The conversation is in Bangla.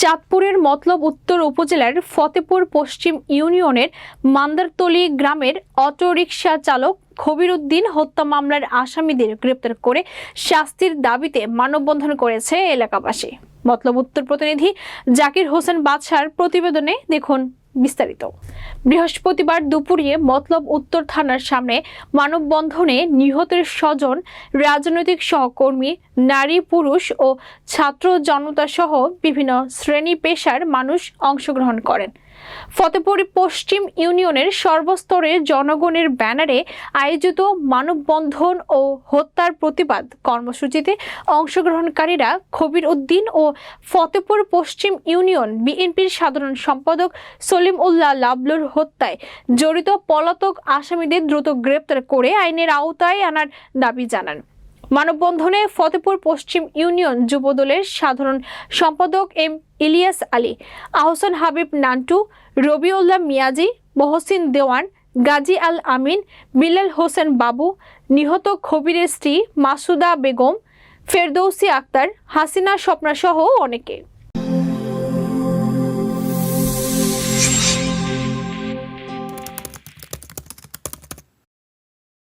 চাঁদপুরের মতলব উত্তর উপজেলার ফতেপুর পশ্চিম ইউনিয়নের মান্দারতলি গ্রামের অটোরিকশা চালক খবির উদ্দিন হত্যা মামলার আসামিদের গ্রেপ্তার করে শাস্তির দাবিতে মানববন্ধন করেছে এলাকাবাসী। মতলব উত্তর প্রতিনিধি জাকির হোসেন বাদশার প্রতিবেদনে দেখুন বিস্তারিত। বৃহস্পতিবার দুপুরে মতলব উত্তর থানার সামনে মানববন্ধনে নিহতের স্বজন, রাজনৈতিক সহকর্মী, নারী পুরুষ ও ছাত্র জনতা সহ বিভিন্ন শ্রেণি পেশার মানুষ অংশগ্রহণ করেন। ফতেপুর পশ্চিম ইউনিয়নের সর্বস্তরের জনগণের ব্যানারে আয়োজিত মানববন্ধন ও হত্যার প্রতিবাদ কর্মসূচিতে অংশগ্রহণকারীরা খবির উদ্দিন ও ফতেপুর পশ্চিম ইউনিয়ন বিএনপির সাধারণ সম্পাদক সলিম উল্লাহ লাবলুর হত্যায় জড়িত পলাতক আসামিদের দ্রুত গ্রেপ্তার করে আইনের আওতায় আনার দাবি জানান। মানববন্ধনে ফতেপুর পশ্চিম ইউনিয়ন যুবদলের সাধারণ সম্পাদক এম ইলিয়াস আলী, আহসান হাবিব নান্টু, রবিউল্লাহ মিয়াজি, মহসিন দেওয়ান, গাজী আল আমিন, বিলাল হোসেন বাবু, নিহত খবিরের স্ত্রী মাসুদা বেগম, ফেরদৌসি আক্তার, হাসিনা স্বপ্নাসহ অনেকে।